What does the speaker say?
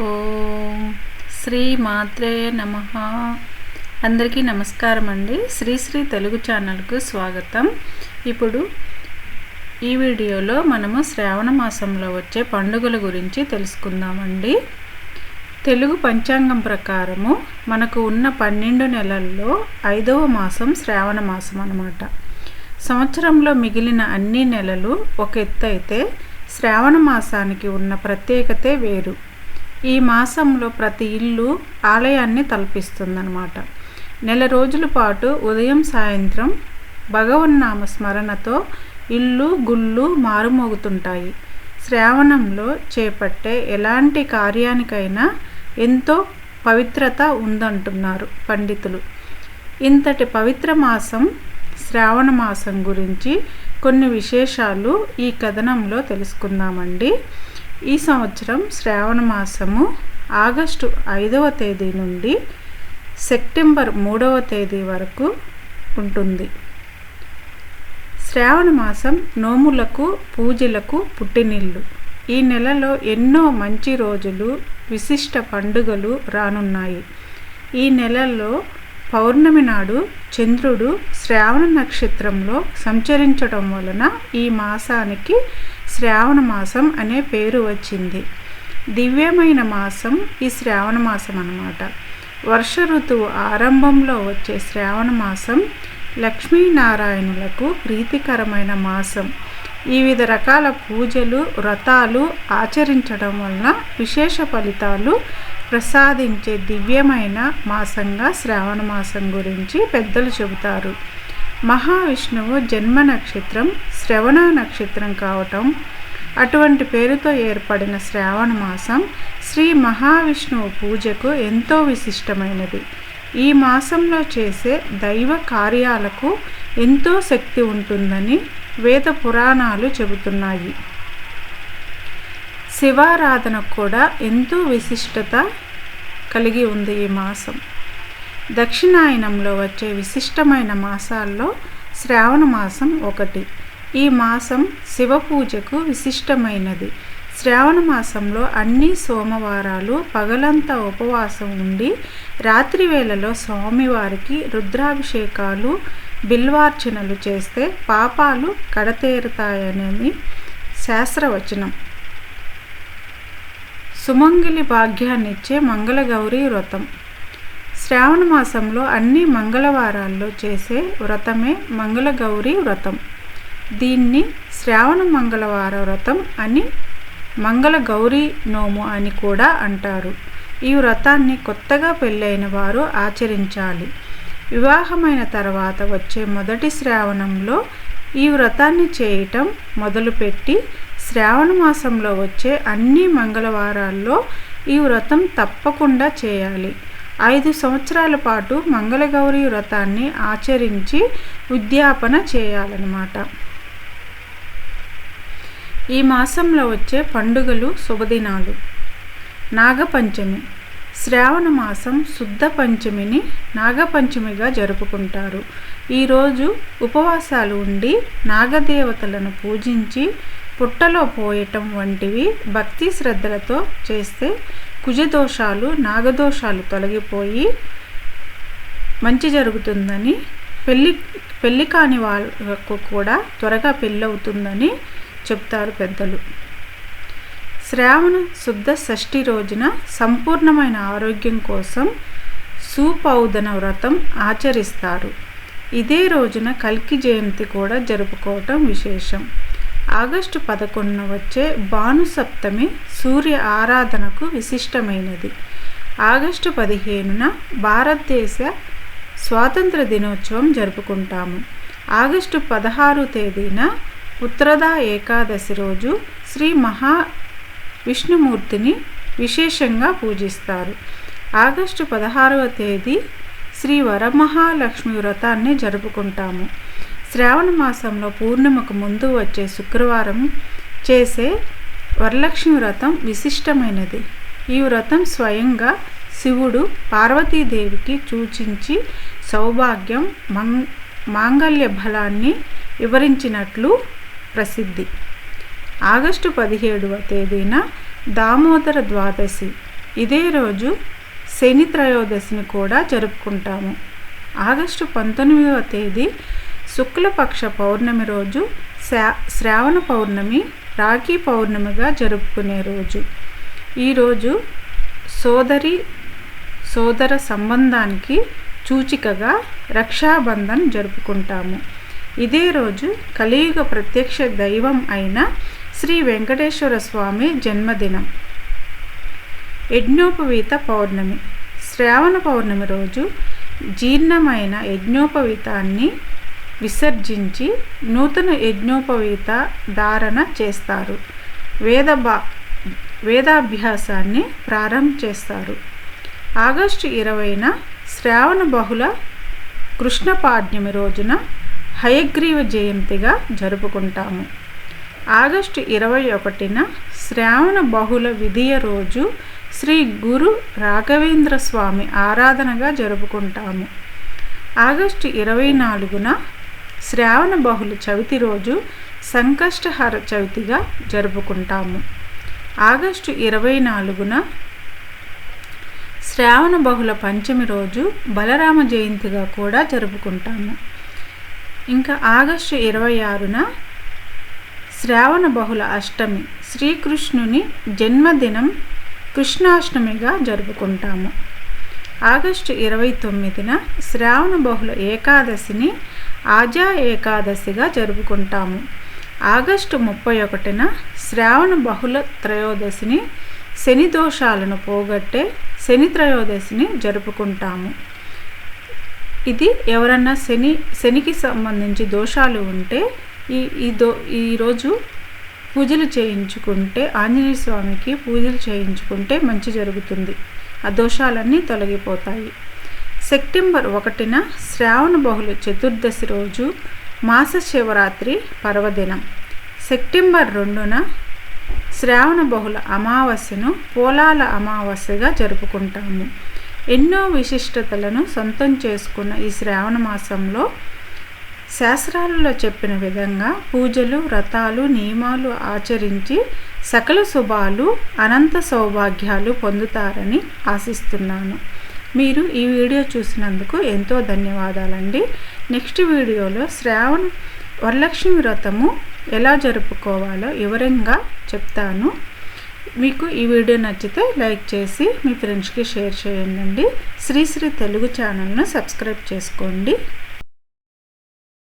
ఓం శ్రీ మాత్రే నమ. అందరికీ నమస్కారం అండి. శ్రీ శ్రీ తెలుగు ఛానల్కు స్వాగతం. ఇప్పుడు ఈ వీడియోలో మనము శ్రావణ మాసంలో వచ్చే పండుగల గురించి తెలుసుకుందామండి. తెలుగు పంచాంగం ప్రకారము మనకు ఉన్న పన్నెండు నెలల్లో ఐదవ మాసం శ్రావణ మాసం అన్నమాట. సంవత్సరంలో మిగిలిన అన్ని నెలలు ఒక ఎత్తు అయితే శ్రావణ మాసానికి ఉన్న ప్రత్యేకతే వేరు. ఈ మాసంలో ప్రతి ఇల్లు ఆలయాన్ని తలపిస్తుందన్నమాట. నెల రోజుల పాటు ఉదయం సాయంత్రం భగవన్నామ స్మరణతో ఇల్లు గుళ్ళు మారుమోగుతుంటాయి. శ్రావణంలో చేపట్టే ఎలాంటి కార్యానికైనా ఎంతో పవిత్రత ఉందంటున్నారు పండితులు. ఇంతటి పవిత్ర మాసం శ్రావణ మాసం గురించి కొన్ని విశేషాలు ఈ కథనంలో తెలుసుకుందామండి. ఈ సంవత్సరం శ్రావణ మాసము ఆగస్టు ఐదవ తేదీ నుండి సెప్టెంబర్ మూడవ తేదీ వరకు ఉంటుంది. శ్రావణ మాసం నోములకు పూజలకు పుట్టినిల్లు. ఈ నెలలో ఎన్నో మంచి రోజులు విశిష్ట పండుగలు రానున్నాయి. ఈ నెలలో పౌర్ణమి నాడు చంద్రుడు శ్రావణ నక్షత్రంలో సంచరించడం వలన ఈ మాసానికి శ్రావణ మాసం అనే పేరు వచ్చింది. దివ్యమైన మాసం ఈ శ్రావణ మాసం అన్నమాట. వర్ష ఋతువు ఆరంభంలో వచ్చే శ్రావణ మాసం లక్ష్మీనారాయణులకు ప్రీతికరమైన మాసం. వివిధ రకాల పూజలు వ్రతాలు ఆచరించడం వలన విశేష ఫలితాలు ప్రసాదించే దివ్యమైన మాసంగా శ్రావణ మాసం గురించి పెద్దలు చెబుతారు. మహావిష్ణువు జన్మ నక్షత్రం శ్రవణ నక్షత్రం కావటం అటువంటి పేరుతో ఏర్పడిన శ్రావణ మాసం శ్రీ మహావిష్ణువు పూజకు ఎంతో విశిష్టమైనది. ఈ మాసంలో చేసే దైవ కార్యాలకు ఎంతో శక్తి ఉంటుందని వేద పురాణాలు చెబుతున్నాయి. శివారాధనకు కూడా ఎంతో విశిష్టత కలిగి ఉంది ఈ మాసం. దక్షిణాయనంలో వచ్చే విశిష్టమైన మాసాల్లో శ్రావణ మాసం ఒకటి. ఈ మాసం శివ పూజకు విశిష్టమైనది. శ్రావణ మాసంలో అన్ని సోమవారాలు పగలంతా ఉపవాసం ఉండి రాత్రి వేళలో స్వామివారికి రుద్రాభిషేకాలు బిల్వార్చనలు చేస్తే పాపాలు కడతేరుతాయనేది శాస్త్రవచనం. సుమంగిలి భాగ్యాన్నిచ్చే మంగళగౌరీ వ్రతం. శ్రావణ మాసంలో అన్ని మంగళవారాల్లో చేసే వ్రతమే మంగళగౌరి వ్రతం. దీన్ని శ్రావణ మంగళవార వ్రతం అని మంగళ గౌరీ నోము అని కూడా అంటారు. ఈ వ్రతాన్ని కొత్తగా పెళ్ళైన వారు ఆచరించాలి. వివాహమైన తర్వాత వచ్చే మొదటి శ్రావణంలో ఈ వ్రతాన్ని చేయటం మొదలుపెట్టి శ్రావణ మాసంలో వచ్చే అన్ని మంగళవారాల్లో ఈ వ్రతం తప్పకుండా చేయాలి. ఐదు సంవత్సరాల పాటు మంగళగౌరి వ్రతాన్ని ఆచరించి ఉద్యాపన చేయాలన్నమాట. ఈ మాసంలో వచ్చే పండుగలు శుభదినాలు. నాగపంచమి. శ్రావణ మాసం శుద్ధ పంచమిని నాగపంచమిగా జరుపుకుంటారు. ఈరోజు ఉపవాసాలు ఉండి నాగదేవతలను పూజించి పుట్టలో పోయటం వంటివి భక్తి శ్రద్ధలతో చేస్తే కుజదోషాలు నాగదోషాలు తొలగిపోయి మంచి జరుగుతుందని పెళ్ళి పెళ్ళి కాని వాళ్ళకు కూడా త్వరగా పెళ్ళవుతుందని చెప్తారు పెద్దలు. శ్రావణ శుద్ధ షష్ఠి రోజున సంపూర్ణమైన ఆరోగ్యం కోసం సూపౌదన వ్రతం ఆచరిస్తారు. ఇదే రోజున కల్కి జయంతి కూడా జరుపుకోవటం విశేషం. ఆగస్టు పదకొండున వచ్చే భానుసప్తమి సూర్య ఆరాధనకు విశిష్టమైనది. ఆగస్టు పదిహేనున భారతదేశ స్వాతంత్ర దినోత్సవం జరుపుకుంటాము. ఆగస్టు పదహారు తేదీన ఉత్తరదా ఏకాదశి రోజు శ్రీ మహా విష్ణుమూర్తిని విశేషంగా పూజిస్తారు. ఆగస్టు పదహారవ తేదీ శ్రీ వరమహాలక్ష్మి వ్రతాన్ని జరుపుకుంటాము. శ్రావణ మాసంలో పూర్ణిమకు ముందు వచ్చే శుక్రవారం చేసే వరలక్ష్మి వ్రతం విశిష్టమైనది. ఈ వ్రతం స్వయంగా శివుడు పార్వతీదేవికి సూచించి సౌభాగ్యం మంగ్ మాంగళ్య బలాన్ని వివరించినట్లు ప్రసిద్ధి. ఆగస్టు పదిహేడవ తేదీన దామోదర ద్వాదశి. ఇదే రోజు శని త్రయోదశిని కూడా జరుపుకుంటాము. ఆగస్టు పంతొమ్మిదవ తేదీ శుక్లపక్ష పౌర్ణమి రోజు శ్రావణ పౌర్ణమి రాఖీ పౌర్ణమిగా జరుపుకునే రోజు. ఈరోజు సోదరి సోదర సంబంధానికి సూచికగా రక్షాబంధన్ జరుపుకుంటాము. ఇదే రోజు కలియుగ ప్రత్యక్ష దైవం అయిన శ్రీ వెంకటేశ్వర స్వామి జన్మదినం. యజ్ఞోపవీత పౌర్ణమి. శ్రావణ పౌర్ణమి రోజు జీర్ణమైన యజ్ఞోపవీతాన్ని విసర్జించి నూతన యజ్ఞోపవీత ధారణ చేస్తారు. వేద బా వేదాభ్యాసాన్ని ప్రారంభం చేస్తారు. ఆగస్టు ఇరవైన శ్రావణ బహుళ కృష్ణపాడ్యమి రోజున హయగ్రీవ జయంతిగా జరుపుకుంటాము. ఆగస్టు ఇరవై ఒకటిన శ్రావణ బహుళ విధియ రోజు శ్రీ గురు రాఘవేంద్ర స్వామి ఆరాధనగా జరుపుకుంటాము. ఆగస్టు ఇరవై నాలుగున శ్రావణ బహుళ చవితి రోజు సంకష్టహర చవితిగా జరుపుకుంటాము. ఆగస్టు ఇరవై నాలుగున శ్రావణ బహుళ పంచమి రోజు బలరామ జయంతిగా కూడా జరుపుకుంటాము. ఇంకా ఆగస్టు ఇరవై ఆరున శ్రావణ బహుళ అష్టమి శ్రీకృష్ణుని జన్మదినం కృష్ణాష్టమిగా జరుపుకుంటాము. ఆగస్టు ఇరవై తొమ్మిదిన శ్రావణ బహుళ ఏకాదశిని ఆజా ఏకాదశిగా జరుపుకుంటాము. ఆగస్టు ముప్పై ఒకటిన శ్రావణ బహుళ త్రయోదశిని శని దోషాలను పోగొట్టే శని త్రయోదశిని జరుపుకుంటాము. ఇది ఎవరన్నా శని శనికి సంబంధించి దోషాలు ఉంటే ఈ ఈ దో ఈరోజు పూజలు చేయించుకుంటే ఆంజనేయ స్వామికి పూజలు చేయించుకుంటే మంచి జరుగుతుంది. ఆ దోషాలన్నీ తొలగిపోతాయి. సెప్టెంబర్ ఒకటిన శ్రావణ బహుళ చతుర్దశి రోజు మాస శివరాత్రి పర్వదినం. సెప్టెంబర్ రెండున శ్రావణ బహుళ అమావాస్యను పోలాల అమావాస్యగా జరుపుకుంటాము. ఎన్నో విశిష్టతలను సొంతం చేసుకున్న ఈ శ్రావణ మాసంలో శాస్త్రాలలో చెప్పిన విధంగా పూజలు వ్రతాలు నియమాలు ఆచరించి సకల శుభాలు అనంత సౌభాగ్యాలు పొందుతారని ఆశిస్తున్నాను. మీరు ఈ వీడియో చూసినందుకు ఎంతో ధన్యవాదాలండి. నెక్స్ట్ వీడియోలో శ్రావణ వరలక్ష్మి వ్రతము ఎలా జరుపుకోవాలో వివరంగా చెప్తాను. మీకు ఈ వీడియో నచ్చితే లైక్ చేసి మీ ఫ్రెండ్స్కి షేర్ చేయండి. శ్రీశ్రీ తెలుగు ఛానల్ను సబ్స్క్రైబ్ చేసుకోండి.